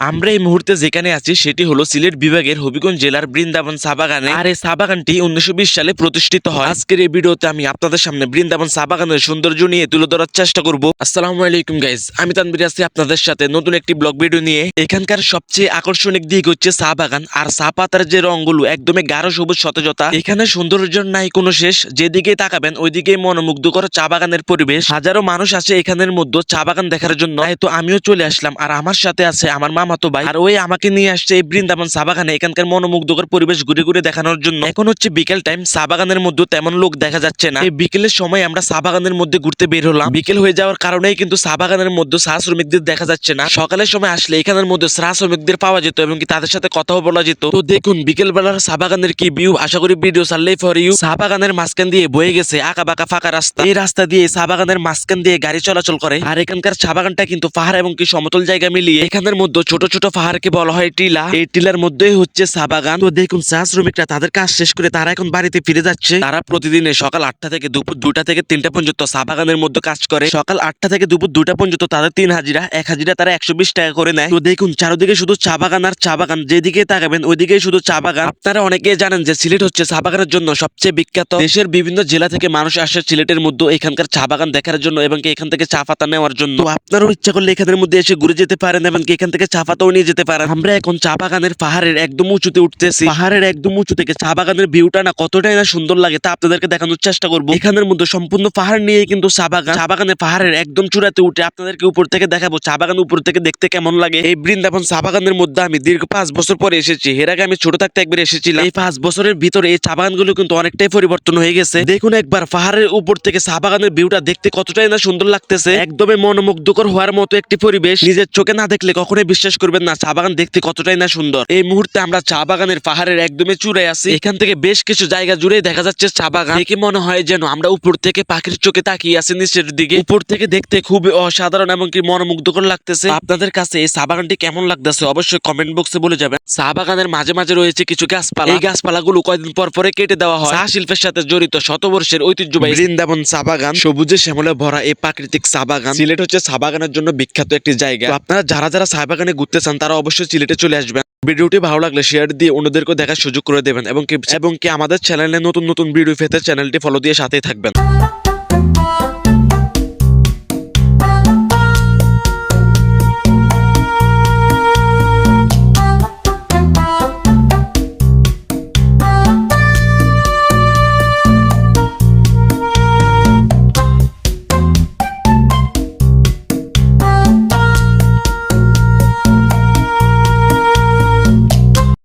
আমরা এই মুহূর্তে যেখানে আছি, সেটি হলো সিলেট বিভাগের হবিগঞ্জ জেলার বৃন্দাবন চা বাগানে আর এই চা বাগানটি উনিশশো সালে প্রতিষ্ঠিত হয়। আজকের এই ভিডিওতে আমি আপনাদের সামনে বৃন্দাবন চা বাগানের সৌন্দর্য নিয়ে তুলে ধরার চেষ্টা করব। আসসালামু আলাইকুম গাইজ আমি তানবির আছি আপনাদের সাথে নতুন একটি ব্লগ ভিডিও নিয়ে। এখানকার সবচেয়ে আকর্ষণিক দিক হচ্ছে চা বাগান আর চা পাতার যে রংগুলো, একদমই গাঢ় সবুজ সতেজতা, এখানে সৌন্দর্যের নাই কোনো শেষ। যেদিকে তাকাবেন, ওইদিকে মনোমুগ্ধকর চা বাগানের পরিবেশ। হাজারো মানুষ আছে এখানের মধ্যে চা বাগান দেখার জন্য। তো আমিও চলে আসলাম। আর আমার সাথে আছে আমার মামাতো ভাই। আর ওই আমাকে নিয়ে আসছে এই বৃন্দাবন চা বাগানে এখানকার মনোমুগ্ধকর পরিবেশ ঘুরে ঘুরে দেখানোর জন্য। এখন হচ্ছে বিকেল টাইম চা বাগানের মধ্যে তেমন লোক দেখা যাচ্ছে না। এই বিকেলের সময় আমরা চা বাগানের মধ্যে ঘুরতে বের হলাম। বিকেল হয়ে যাওয়ার কারণেই কিন্তু চা বাগানের মধ্যে চা শ্রমিকদের দেখা যাচ্ছে না। সকালের সময় আসলে এখানের মধ্যে চা শ্রমিকদের পাওয়া যেত এবং কি তাদের সাথে কথাও বলা যেত। তো দেখুন বিকেল বেলার চা বাগানের কি ভিউ আশা করি ভিডিও চাললেই ফর ইউ চা বাগানের মাঝখান দিয়ে বয়ে গেছে আঁকা বাঁকা ফাঁকা রাস্তা। এই রাস্তা দিয়ে চা বাগানের মাঝখান দিয়ে গাড়ি চলাচল করে। আর এখানকার চা বাগানটা কিন্তু পাহাড় এবং কি সমতল জায়গা মিলিয়ে এখানের মধ্যে ছোট ছোট পাহাড়কে বলা হয় টিলা। এই টিলার মধ্যেই হচ্ছে চা বাগান তো দেখুন চা শ্রমিকরা তাদের কাজ শেষ করে তারা এখন বাড়িতে ফিরে যাচ্ছে। তারা প্রতিদিনে সকাল আটটা থেকে দুপুর দুটা থেকে তিনটা পর্যন্ত চা বাগানের মধ্যে কাজ করে। সকাল আটটা থেকে দুপুর দুটা পর্যন্ত তাদের তিন হাজিরা, এক হাজিরা তারা একশো বিশ টাকা করে নেয়। তো দেখুন, চারদিকে শুধু চা বাগান আর চা বাগান যেদিকে তাকাবেন ওইদিকে শুধু চা বাগান আপনারা অনেকে জানেন যে সিলেট হচ্ছে চা বাগানের জন্য সবচেয়ে বিখ্যাত। দেশের বিভিন্ন জেলা থেকে মানুষ আসে সিলেটের মধ্যে এখানকার চা বাগান দেখার জন্য এবং এখান থেকে চা পাতা নেওয়ার জন্য। আপনারও ইচ্ছা করলে এখানের মধ্যে এসে ঘুরে যেতে পারেন এবং এখান থেকে চা পাতাও নিয়ে যেতে পারেন আমরা এখন চা বাগানের পাহাড়ের একদম উঁচুতে উঠতেছি। পাহাড়ের একদম উঁচু থেকে চা বাগানের ভিউটা না কতটাই না সুন্দর লাগে তা আপনাদেরকে দেখানোর চেষ্টা করব। এখানের মধ্যে সম্পূর্ণ পাহাড় নিয়ে কিন্তু চা বাগান চা বাগানের পাহাড়ের একদম চূড়াতে উঠে আপনাদেরকে উপর থেকে দেখাবো চা বাগান উপর থেকে দেখতে কেমন লাগে। এই বৃন্দাবন চা বাগানের মধ্যে আমি দীর্ঘ পাঁচ বছর পরে এসেছি। এর আগে আমি ছোট থাকতে একবার এসেছিলাম। এই পাঁচ বছরের ভিতরে এই চা বাগানগুলো কিন্তু অনেকটাই পরিবর্তন হয়ে গেছে। দেখুন একবার পাহাড়ের উপর থেকে চা বাগানের ভিউটা দেখতে কতটাই না সুন্দর লাগতেছে। একদমই মনোমুগ্ধকর হওয়ার মতো একটি পরিবেশ। নিজের চোখে না দেখলে কখনোই বিশ্বাস করবেন না, চা বাগান দেখতে কতটাই না সুন্দর। এই মুহূর্তে আমরা চা বাগানের পাহাড়ের একদমই চূড়ায় আছি। এখান থেকে বেশ কিছু জায়গা জুড়ে দেখা যাচ্ছে চা বাগান। দেখে মনে হয় যেন আমরা উপর থেকে পাখির চোখে তাকিয়ে আছি নিচের দিকে। উপর থেকে দেখতে খুবই অসাধারণ এবং কি মনোমুগ্ধকর লাগতেছে। আপনাদের কাছে এই চা বাগানটি কেমন লাগতেছে অবশ্যই কমেন্ট বক্সে বলে যাবেন। চা বাগানের মাঝে মাঝে রয়েছে কিছু গাছপালা। এই গাছপালাগুলো কয়দিন পর পরে কেটে দেওয়া হয়। চা শিল্পের সাথে জড়িত শতবর্ষের ঐতিহ্যবাহী বৃন্দাবন চা বাগান, সবুজে শ্যামলে ভরা এই প্রাকৃতিক চা বাগান। সিলেট হচ্ছে চা বাগানের জন্য বিখ্যাত একটি জায়গা। আপনারা যারা যারা চা বাগানে ঘুরতে চান, তারা অবশ্যই সিলেটে চলে আসবেন। ভিডিওটি ভালো লাগলে শেয়ার দিয়ে অন্যদেরকে দেখার সুযোগ করে দেবেন এবং কি এবং কি আমাদের চ্যানেলে নতুন নতুন ভিডিও পেতে চ্যানেলটি ফলো দিয়ে সাথেই থাকবেন।